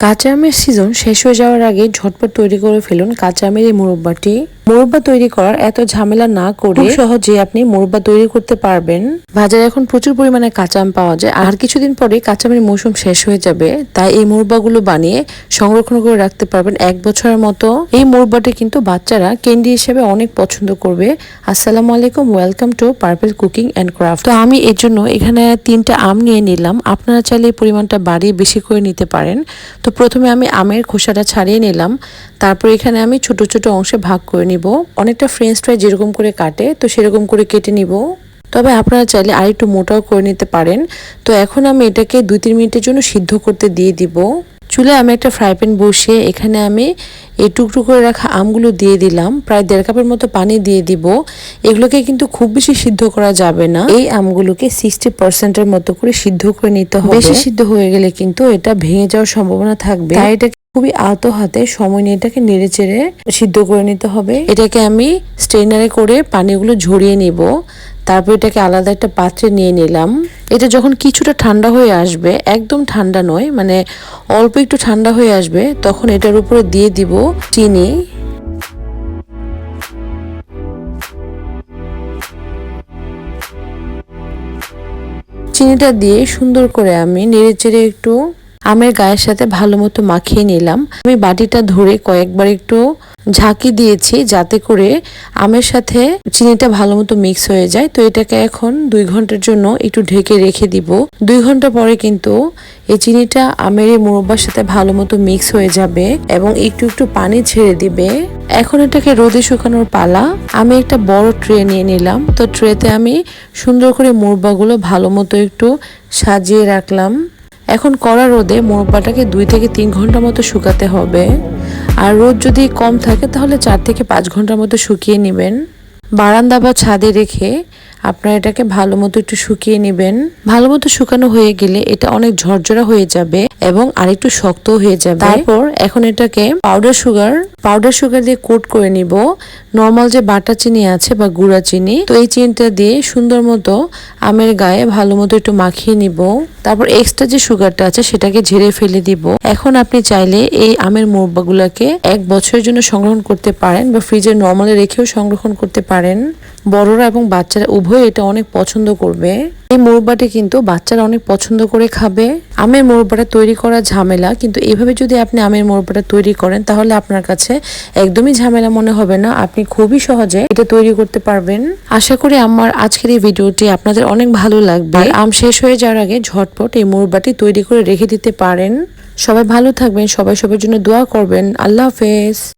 কাঁচা আমের সিজন শেষ হয়ে যাওয়ার আগে ঝটপট তৈরি করে ফেলুন কাঁচা আমের এই মুরব্বাটি। মুরব্বা তৈরি করার এত ঝামেলা না করে সহজে আপনি মুরব্বা তৈরি করতে পারবেন। বাজারে এখন প্রচুর পরিমাণে কাঁচা আম পাওয়া যায়। আর কিছুদিন পরে কাঁচা আমের মৌসুম শেষ হয়ে যাবে তাই এই মুরব্বাগুলো বানিয়ে সংরক্ষণ করে রাখতে পারবেন এক বছরের মতো। এই মুরব্বাটি কিন্তু বাচ্চারা ক্যান্ডি হিসেবে অনেক পছন্দ করবে। আসসালামু আলাইকুম welcome to purple cooking and craft. তো আমি এর জন্য এখানে তিনটা আম নিয়ে নিলাম। আপনারা চাইলে এই পরিমাণটা বাড়িয়ে বেশি করে নিতে পারেন। তো প্রথমে আমি আমের খোসাটা ছাড়িয়ে নিলাম। তারপর এখানে আমি ছোট ছোট অংশে ভাগ করে নিব। অনেকটা ফ্রেঞ্চ ফ্রাই যেরকম করে কাটে, তো সেরকম করে কেটে নিব। তবে আপনারা চাইলে আর একটু মোটাও করে নিতে পারেন। তো এখন আমি এটাকে দুই তিন মিনিটের জন্য সিদ্ধ করতে দিয়ে দিব। চুলায় আমি একটা ফ্রাই প্যান বসিয়ে এখানে আমি এই টুকরো করে রাখা আমগুলো দিয়ে দিলাম। প্রায় দেড় কাপের মতো পানি দিয়ে দিব। এগুলোকে কিন্তু খুব বেশি সিদ্ধ করা যাবে না। এই আমগুলোকে সিক্সটি পার্সেন্টের মতো করে সিদ্ধ করে নিতে হবে। বেশি সিদ্ধ হয়ে গেলে কিন্তু এটা ভেঙে যাওয়ার সম্ভাবনা থাকবে। তাই এটাকে খুবই আলতো হাতে সময় নিয়ে এটাকে নেড়ে চেড়ে সিদ্ধ করে নিতে হবে। এটাকে আমি স্ট্রেনারে করে পানিগুলো ঝরিয়ে নিব। তারপর এটাকে আলাদা একটা পাত্রে নিয়ে নিলাম। এটা যখন কিছুটা ঠান্ডা হয়ে আসবে, একদম ঠান্ডা নয় মানে অল্প একটু ঠান্ডা হয়ে আসবে, তখন এটার উপরে দিয়ে দিব চিনি। চিনিটা দিয়ে সুন্দর করে আমি নেড়ে চেড়ে একটু আমের গায়ের সাথে ভালো মতো মাখিয়ে নিলাম। আমি বাটিটা ধরে কয়েকবার একটু ঝাঁকি দিয়েছি যাতে করে আমের সাথে চিনিটা ভালো মতো মিক্স হয়ে যায়। তো এটাকে এখন দুই ঘণ্টার জন্য একটু ঢেকে রেখে দিব। দুই ঘণ্টা পরে কিন্তু এই চিনিটা আমের এই মুরব্বার সাথে ভালো মতো মিক্স হয়ে যাবে এবং একটু একটু পানি ছেড়ে দিবে। এখন এটাকে রোদে শুকানোর পালা। আমি একটা বড় ট্রে নিয়ে নিলাম। তো ট্রেতে আমি সুন্দর করে মুরব্বাগুলো ভালো মতো একটু সাজিয়ে রাখলাম। এখন কড়া রোদে মোরব্বাটাকে দুই থেকে তিন ঘণ্টা মতো শুকাতে হবে। আর রোদ যদি কম থাকে তাহলে চার থেকে পাঁচ ঘণ্টার মতো শুকিয়ে নেবেন। বারান্দা বা ছাদে রেখে আপনারা এটাকে ভালো মতো একটু শুকিয়ে নেবেন। ভালো মতো শুকানো হয়ে গেলে এটা অনেক ঝরঝরা হয়ে যাবে এবং আরেকটু শক্ত হয়ে যাবে। তারপর এখন এটাকে পাউডার সুগার পাউডার সুগার দিয়ে কোট করে নিব। নর্মাল যে বাটা চিনি আছে বা গুঁড়া চিনি, তো এই চিনিটা দিয়ে সুন্দর মতো আমের গায়ে ভালো মতো একটু মাখিয়ে নিব। তারপর এক্সট্রা যে সুগারটা আছে সেটাকে ঝেড়ে ফেলে দিব। এখন আপনি চাইলে এই আমের মুরব্বাগুলোকে এক বছরের জন্য সংরক্ষণ করতে পারেন বা ফ্রিজে নর্মালে রেখেও সংরক্ষণ করতে পারেন। বড়রা এবং বাচ্চারা উভয় এটা অনেক পছন্দ করবে। এই মুরব্বাটি কিন্তু বাচ্চারা অনেক পছন্দ করে খাবে। আমের মুরব্বাটা তৈরি করা ঝামেলা, কিন্তু এভাবে যদি আপনি আমের মুরব্বাটা তৈরি করেন, তাহলে আপনার কাছে একদমই ঝামেলা মনে হবে না। আপনি খুবই সহজে এটা তৈরি করতে পারবেন। আশা করি আমার আজকের এই ভিডিওটি আপনাদের অনেক ভালো লাগবে। আম শেষ হয়ে যাওয়ার আগে ঝটপট এই মোরবাটি তৈরি করে রেখে দিতে পারেন। সবাই ভালো থাকবেন, সবাই সবার জন্য দোয়া করবেন। আল্লাহ হাফেজ।